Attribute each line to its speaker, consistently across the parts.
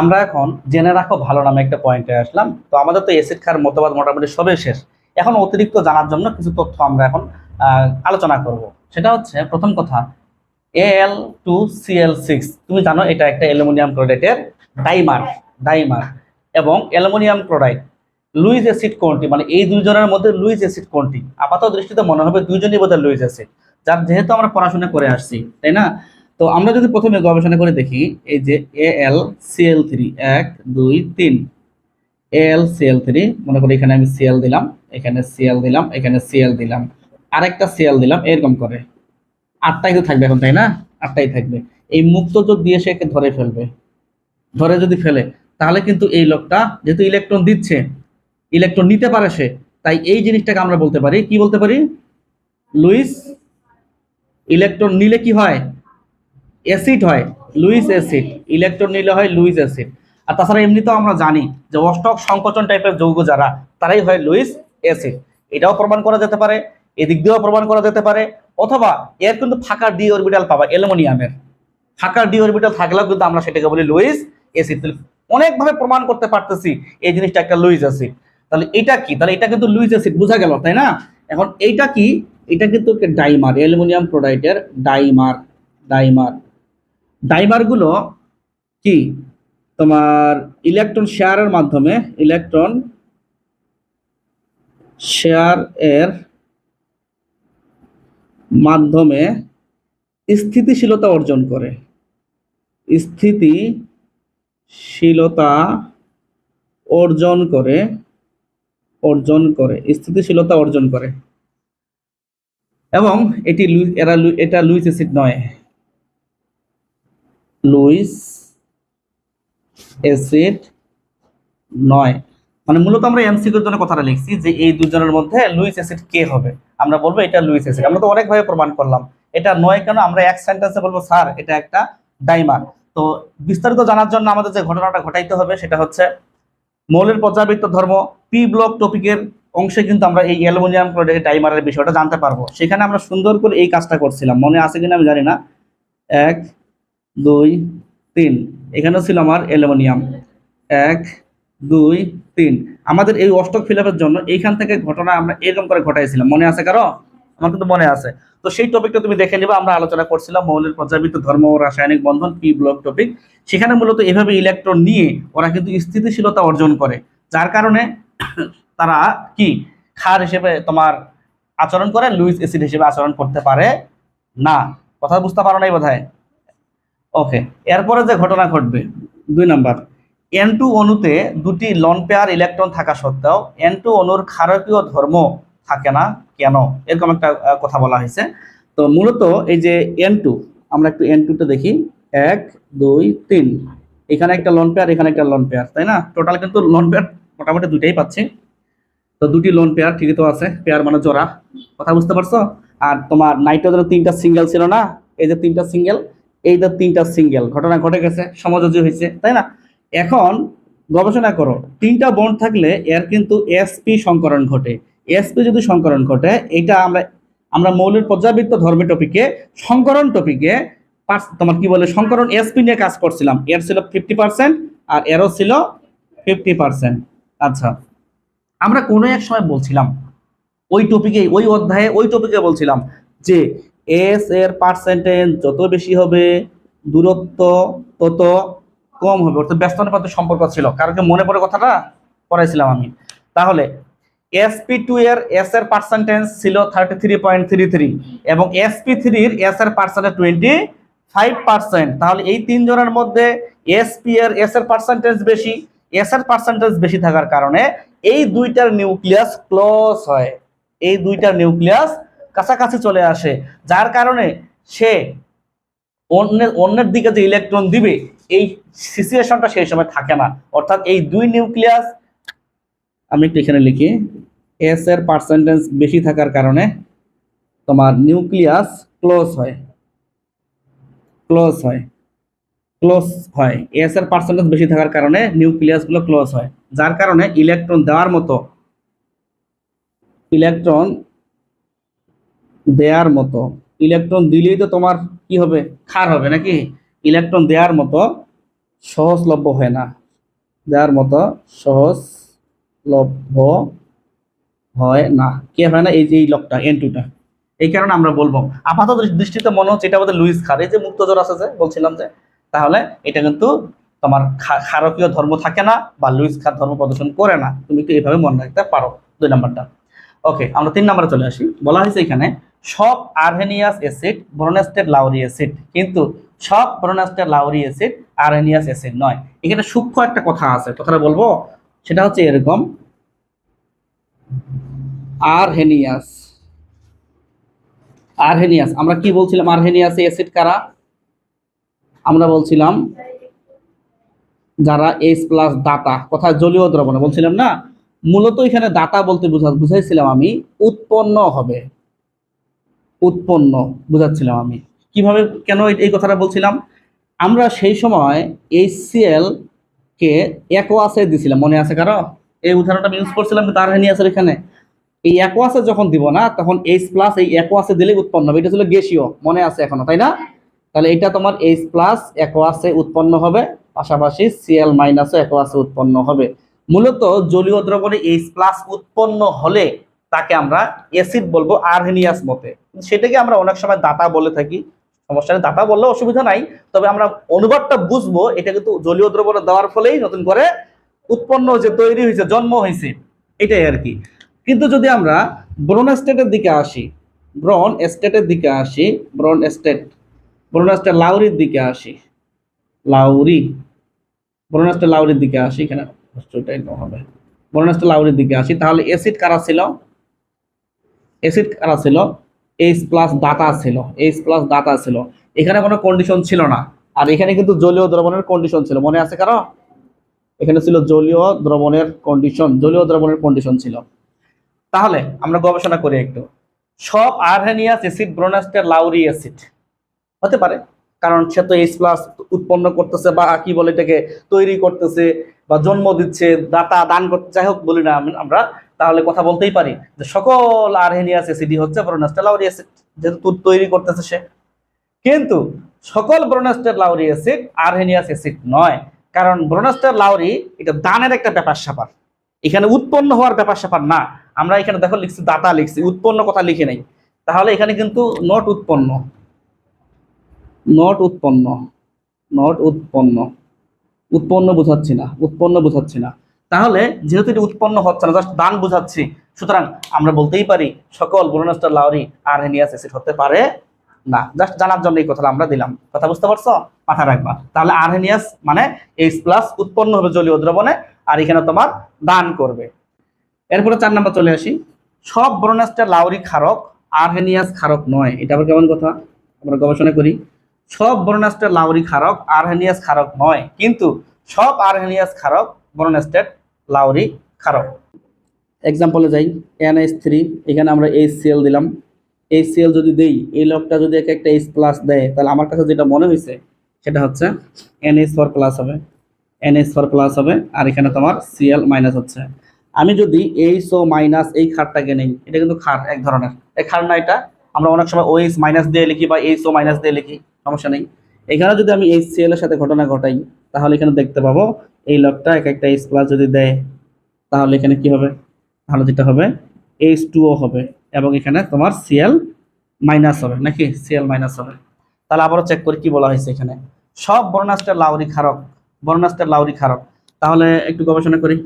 Speaker 1: আমরা এখন জেনে রাখো ভালো নামে একটা পয়েন্টে আসলাম। তো আমাদের তো এসিড খার মতবাদ মোটামুটি সবই শেষ। এখন অতিরিক্ত জানার জন্য কিছু তথ্য আমরা এখন আলোচনা করব। সেটা হচ্ছে, প্রথম কথা এল টু সিএল সিক্স তুমি জানো এটা একটা অ্যালুমিনিয়াম ক্লোরাইডের ডাইমার ডাইমার। এবং অ্যালুমিনিয়াম ক্লোরাইড, লুইজ অ্যাসিড কোনটি? মানে এই দুইজনের মধ্যে লুইজ অ্যাসিড কোনটি? আপাতত দৃষ্টিতে মনে হবে দুইজনই বোধহয় লুইস অ্যাসিড। যার যেহেতু আমরা পড়াশোনা করে আসছি, তাই না? তো আমরা যদি প্রথমে গবেষণা করে দেখি, এই যে এ এল সিএল থ্রি এক, দুই, তিন। এ এল সিএল থ্রি মনে করি এখানে আমি সিএল দিলাম, এখানে সিএল দিলাম, এখানে সিএল দিলাম। আরেকটা সিএল দিলাম, এরকম করে। আটটাই তো থাকবে এখন, তাই না? আটটাই থাকবে। এই মুক্ত যোগ দিয়ে সে ধরে ফেলবে। ধরে যদি ফেলে, তাহলে কিন্তু এই লোকটা যেহেতু ইলেকট্রন দিচ্ছে ইলেকট্রন নিতে পারে সে, তাই এই জিনিসটাকে আমরা বলতে পারি, কি বলতে পারি? লুইস ইলেকট্রন নিলে কি হয়? অ্যাসিড হয়, লুইস অ্যাসিড ইলেকট্রন নিলে হয় লুইস অ্যাসিড। আর তাছাড়া এমনিতেও আমরা জানি যে অষ্টক সংকোচন টাইপের যৌগ যারা, তারাই হয় লুইস অ্যাসিড। এটাও প্রমাণ করা যেতে পারে, এদিক দিয়েও প্রমাণ করা যেতে পারে, অথবা এর কিন্তু ফাঁকা ডি অরবিটাল পাবা অ্যালুমিনিয়ামের। ফাঁকা ডি অরবিটাল থাকলেও কিন্তু আমরা সেটাকে বলি লুইস অ্যাসিড। অনেকভাবে প্রমাণ করতে পারতেছি এই জিনিসটা একটা লুইস অ্যাসিড। তাহলে এটা কি? তাহলে এটা কিন্তু লুইস অ্যাসিড, বোঝা গেল, তাই না? এখন এইটা কি? এটা কিন্তু ডাইমার, অ্যালুমিনিয়াম ক্লোরাইডের ডাইমার ডাইমার। ডাইমারগুলো কি? তোমার ইলেকট্রন শেয়ারের মাধ্যমে ইলেকট্রন শেয়ার এর মাধ্যমে স্থিতিশীলতা অর্জন করে। স্থিতিশীলতা অর্জন করে অর্জন করে, স্থিতিশীলতা অর্জন করে। এবং এটি এরা এটা লুইস অ্যাসিড নয়। লুইস এসিড নয়। মানে মূলত আমরা এমসিকিউর জন্য কথাটা লিখছি যে এই দুজনের মধ্যে লুইস অ্যাসিড কে হবে? আমরা বলব এটা লুইস অ্যাসিড আমরা তো অনেকভাবে প্রমাণ করলাম। এটা নয় কেন? আমরা এক সেন্টেন্সে বলব, স্যার, এটা একটা ডাইমার তো বিস্তারিত জানার জন্য আমাদের যে ঘটনাটা ঘটাইতে হবে সেটা হচ্ছে, মৌলের পর্যাবৃত্ত ধর্ম পি ব্লক টপিকের অংশে কিন্তু আমরা এই অ্যালুমিনিয়াম ক্লোরাইড ডাইমারের বিষয়টা জানতে পারব। সেখানে আমরা সুন্দর করে এই কাজটা করছিলাম। মনে আছে কিনা আমি জানি না। এক দুই, তিন। এখানেও ছিল আমার অ্যালুমিনিয়াম। এক, দুই, তিন। আমাদের এই অষ্টক ফিলাপের জন্য এইখান থেকে ঘটনা আমরা এরকম করে ঘটাইছিলাম। মনে আছে কারও? আমার কিন্তু মনে আছে। তো সেই টপিকটা তুমি দেখে নিবা, আমরা আলোচনা করছিলাম মৌলের পর্যাবৃত্ত ধর্ম ও রাসায়নিক বন্ধন পি ব্লক টপিক? সেখানে মূলত এভাবে ইলেকট্রন নিয়ে ওরা কিন্তু স্থিতিশীলতা অর্জন করে। যার কারণে তারা কি? ক্ষার হিসেবে তোমার আচরণ করে, লুইস অ্যাসিড হিসেবে আচরণ করতে পারে না। কথা বুঝতে পারো নাই বোধহয়? ওকে এরপরে যে ঘটনা ঘটবে, দুই নাম্বার। এন টু অণুতে দুটি লন পেয়ার ইলেকট্রন থাকা সত্ত্বেও এন টু অণুর ক্ষারকীয় ধর্ম থাকে না। কেন? এরকম একটা কথা বলা হয়েছে। তো মূলত এই যে এন টু আমরা একটু এন টুতে দেখি। এক, দুই, তিন। এখানে একটা লন পেয়ার এখানে একটা লন পেয়ার তাই না? টোটাল কিন্তু লন পেয়ার মোটামুটি দুইটাই পাচ্ছি। তো দুটি লোন পেয়ার ঠিকই তো আছে। পেয়ার মানে জোড়া। কথা বুঝতে পারছ? আর তোমার নাইট্রোজেনের তিনটা সিঙ্গেল ছিল না? এই যে তিনটা সিঙ্গেল এই তিনটা সিঙ্গেল। ঘটনা ঘটে গেছে, সমযোজী হয়েছে, তাই না? এখন গবেষণা করো, তিনটা বন্ড থাকলে এর কিন্তু এসপি সংকরণ ঘটে। এসপি যদি সংকরণ ঘটে, এটা আমরা আমরা মৌলের পর্যাবৃত্ত ধর্মী টপিকে সংকরণ টপিকে তোমার কি বলে, সংকরণ এসপি নিয়ে কাজ করছিলাম। এর ছিল ফিফটি পার্সেন্ট আর এরও ছিল ফিফটি পার্সেন্ট আচ্ছা আমরা কোনো এক সময় বলছিলাম, ওই টপিকে ওই অধ্যায়ে ওই টপিকে বলছিলাম যে এস এর পার্সেন্টেজ যত বেশি হবে, দূরত্ব তত কম হবে। অর্থাৎ ব্যস্তানুপাতের সম্পর্ক ছিল। কারণ মনে পড়ে কথাটা? পড়াইছিলাম আমি। তাহলে এসপি টু এর এস এর পার্সেন্টেজ ছিল thirty three point three three এবং এসপি থ্রির এস এর পার্সেন্টেজ টোয়েন্টি ফাইভ পার্সেন্ট তাহলে এই তিনজনের মধ্যে এসপি এর এস এর পার্সেন্টেজ বেশি এস এর পার্সেন্টেজ বেশি থাকার কারণে এই দুইটার নিউক্লিয়াস ক্লোজ হয়। এই দুইটার নিউক্লিয়াস কাছাকাছি চলে আসে, যার কারণে সে অন্যের অন্যের দিকে যে ইলেকট্রন দিবে, এই সিচুয়েশনটা সেই সময় থাকে না। অর্থাৎ এই দুই নিউক্লিয়াস আমি একটু এখানে লিখি এস এর পার্সেন্টেজ বেশি থাকার কারণে তোমার নিউক্লিয়াস ক্লোজ হয়। ক্লোজ হয়। ক্লোজ হয়। এস এর পার্সেন্টেজ বেশি থাকার কারণে নিউক্লিয়াসগুলো ক্লোজ হয়। যার কারণে ইলেকট্রন দেওয়ার মতো ইলেকট্রন দেওয়ার মতো। ইলেকট্রন দিলেই তো তোমার কি হবে? ক্ষার হবে নাকি? ইলেকট্রন দেওয়ার মতো সহজলভ্য হয় না। যার মতো সহজলভ্য হয় না। কে হয় না? এই যে এই লকটা এন টুটা এই কারণে আমরা বলব। আপাতত দৃষ্টিতে মনে হচ্ছে এটা আমাদের লুইস খার এই যে মুক্ত মুক্তজোর আছে যে, বলছিলাম যে, তাহলে এটা কিন্তু তোমার ক্ষারকীয় ধর্ম থাকে না বা লুইস খার ধর্ম প্রদর্শন করে না। তুমি একটু এইভাবে মনে রাখতে পারো। দুই নাম্বারটা। ওকে, আমরা তিন নাম্বারে চলে আসি। বলা হয়েছে এখানে সব Arrhenius acid Bronsted Lowry acid. কিন্তু সব Bronsted Lowry acid Arrhenius acid নয়। এখানে সূক্ষ্ম একটা কথা আছে, কথাটা বলব? সেটা হচ্ছে এরকম। আরহেনিয়াস। আরহেনিয়াস। আমরা কি বলছিলাম? আরহেনিয়াস অ্যাসিড কারা? আমরা বলছিলাম যারা এইচ প্লাস দাতা। কথা জলীয় দ্রবণে বলছিলাম না? মূলত এখানে দাতা বলতে বুঝা বুঝাইছিলাম আমি, উৎপন্ন হবে। উৎপন্ন, বুঝাচ্ছিলাম আমি। কীভাবে, কেন এই- কথাটা বলছিলাম? আমরা সেই সময় এইচসিএল কে অ্যাকোয়াসে দিছিলাম, মনে আছে কারও? এই উদাহরণটা আমি ইউজ করছিলাম, কিন্তু আছে এখানে। এই অ্যাকোয়াসে যখন দিব না, তখন এইচ প্লাস এই অ্যাকোয়াসে দিলে উৎপন্ন হবে। এটা ছিল গ্যাসীয়, মনে আছে এখনও, তাই না? তাহলে এটা তোমার এইচ প্লাস অ্যাকোয়াসে উৎপন্ন হবে, পাশাপাশি সিএল মাইনাসও অ্যাকোয়াসে উৎপন্ন হবে। মূলত জলীয় দ্রবণে এইচ প্লাস উৎপন্ন হলে তাকে আমরা অ্যাসিড বলব আরহেনিয়াস মতে। সেটাকে আমরা অনেক সময় দাতা বলে থাকি। সমস্যা নেই, দাতা বললে অসুবিধা নাই। তবে আমরা অনুবাদটা বুঝব, এটা কিন্তু জলীয় দ্রবণে দেওয়ার ফলেই নতুন করে উৎপন্ন হয়েছে, তৈরি হয়েছে, জন্ম হয়েছে। এটাই আর কি। কিন্তু যদি আমরা ব্রন এস্টেটের দিকে আসি ব্রন এস্টেটের দিকে আসি ব্রন এস্টেট ব্রন এস্টেট লাউরির দিকে আসি, লাউরি ব্রন এস্টেট লাউরির দিকে আসি, এখানে হবে। ব্রন এস্টেট লাউরির দিকে আসি, তাহলে অ্যাসিড কারা ছিল? অ্যাসিড কারা ছিল? এইচ প্লাস দাতা ছিল। এইচ প্লাস দাতা ছিল। এখানে কোনো কন্ডিশন ছিল না। আর এখানে কিন্তু জলীয় দ্রবণের কন্ডিশন ছিল। মনে আছে কারও? এখানে ছিল জলীয় দ্রবণের কন্ডিশন জলীয় দ্রবণের কন্ডিশন ছিল। তাহলে আমরা গবেষণা করি একটু। সব Arrhenius acid Bronsted Lowry acid হতে পারে। কারণ সে তো এইচ প্লাস উৎপন্ন করতেছে বা কি বলে এটাকে তৈরি করতেছে বা জন্ম দিচ্ছে, দাতা দান করতে যাই হোক বলি না আমরা। তাহলে কথা বলতেই পারি যে সকল আরহেনিয়াস অ্যাসিডই হচ্ছে ব্রোনাস্টার লাউরি অ্যাসিড, যেহেতু তু- তৈরি করতেছে সে। কিন্তু সকল Bronsted Lowry acid Arrhenius acid নয়, কারণ ব্রোনাস্টার লাউরি এটা দানের একটা ব্যাপার স্যাপার। এখানে উৎপন্ন হওয়ার ব্যাপার স্যাপার না। আমরা এখানে দেখো লিখছি দাতা লিখছি, উৎপন্ন কথা লিখে নেই। তাহলে এখানে কিন্তু নট উৎপন্ন। নট উৎপন্ন। নট উৎপন্ন। উৎপন্ন বোঝাচ্ছি না, উৎপন্ন বোঝাচ্ছি না। তাহলে যেহেতু এটি উৎপন্ন হচ্ছে না জাস্ট দান বুঝাচ্ছি, সুতরাং আমরা বলতেই পারি সকল ব্রোনাস্টার লাউরি আরহেনিয়াস অ্যাসিড হতে পারে না। জাস্ট জানার জন্য এই কথাটা আমরা দিলাম। কথা বুঝতে পারছ? মাথা রাখবা। তাহলে আরহেনিয়াস মানে এইচ প্লাস উৎপন্ন হবে জলীয় দ্রবণে, আর এখানে তোমার দান করবে। এরপরে চার নাম্বার চলে আসি। সব ব্রোনাস্টার লাউরি ক্ষারক আরহেনিয়াস ক্ষারক নয়। এটা আবার কেমন কথা? আমরা গবেষণা করি। সব ব্রোনাস্টার লাউরি ক্ষারক আরহেনিয়াস ক্ষারক নয়। কিন্তু সব আরহেনিয়াস ক্ষারক ব্রোনাস্টেড লাউরি ক্ষারক এক্সাম্পলে যাই এনএস থ্রি এখানে আমরা এইচ সিএল দিলাম। এইচ সিএল যদি দেই, এই লকটা যদি একে একটা এইচ প্লাস দেয়, তাহলে আমার কাছে যেটা মনে হয়েছে সেটা হচ্ছে এনএস ফর প্লাস হবে। এনএস ফর প্লাস হবে, আর এখানে তোমার সিএল মাইনাস হচ্ছে। আমি যদি এইচ ও মাইনাস এই খারটাকে নেই, এটা কিন্তু খার, এক ধরনের। এই খার না এটা, আমরা অনেক সময় ওএইচ মাইনাস দিয়ে লিখি বা এইচ ও মাইনাস দিয়ে লিখি, সমস্যা নেই। এখানে যদি আমি এইচ সিএল এর সাথে ঘটনা ঘটাই, তাহলে এখানে দেখতে পাবো এই লকটা এক একটা এইচ প্লাস যদি দেয়, তাহলে এখানে কি হবে? তাহলে যেটা হবে এইচ টু ও হবে এবং এখানে তোমার সিএল মাইনাস হবে। নাকি? সিএল মাইনাস হবে। তাহলে আবারও চেক করি কি বলা হয়েছে এখানে? সব বর্ণাস্টার লাউরি ক্ষারক বর্ণাস্টার লাউরি ক্ষারক। তাহলে একটু গবেষণা করি।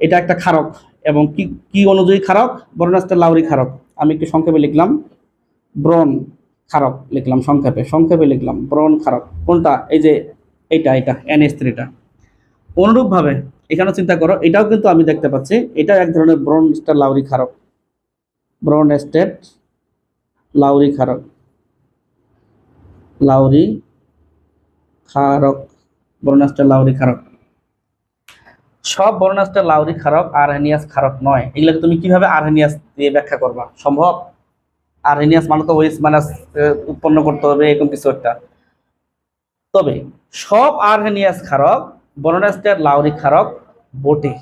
Speaker 1: এটা একটা ক্ষারক এবং কি কি অনুযায়ী ক্ষারক? বর্ণাস্টার লাউরি ক্ষারক। আমি একটু সংক্ষেপে লিখলাম। ব্রন ক্ষারক লিখলাম সংক্ষেপে। সংক্ষেপে লিখলাম ব্রন ক্ষারক। কোনটা? এই যে এইটা এটা এনএস থ্রিটা অনুরূপভাবে এখানে চিন্তা করো, এটাও কিন্তু আমি দেখতে পাচ্ছি, এটা এক ধরনের ব্রন স্টার লাউরি ক্ষারক ব্রন স্টেট লাউরি ক্ষারক লাউরি ক্ষারক বর্ণাস্টার লাউরি ক্ষারক সব বর্ণাস্টার লাউরি ক্ষারক আরহেনিয়াস ক্ষারক নয়। এগুলোকে তুমি কীভাবে আরহেনিয়াস দিয়ে ব্যাখ্যা করবা? সম্ভব? আরহেনিয়াস মানে তো ওয়েস মাইনাস উৎপন্ন করতে হবে, এরকম কিছু একটা। তবে সব আরহেনিয়াস ক্ষারক বর্ণাস্টার লাউরি খারক বটে।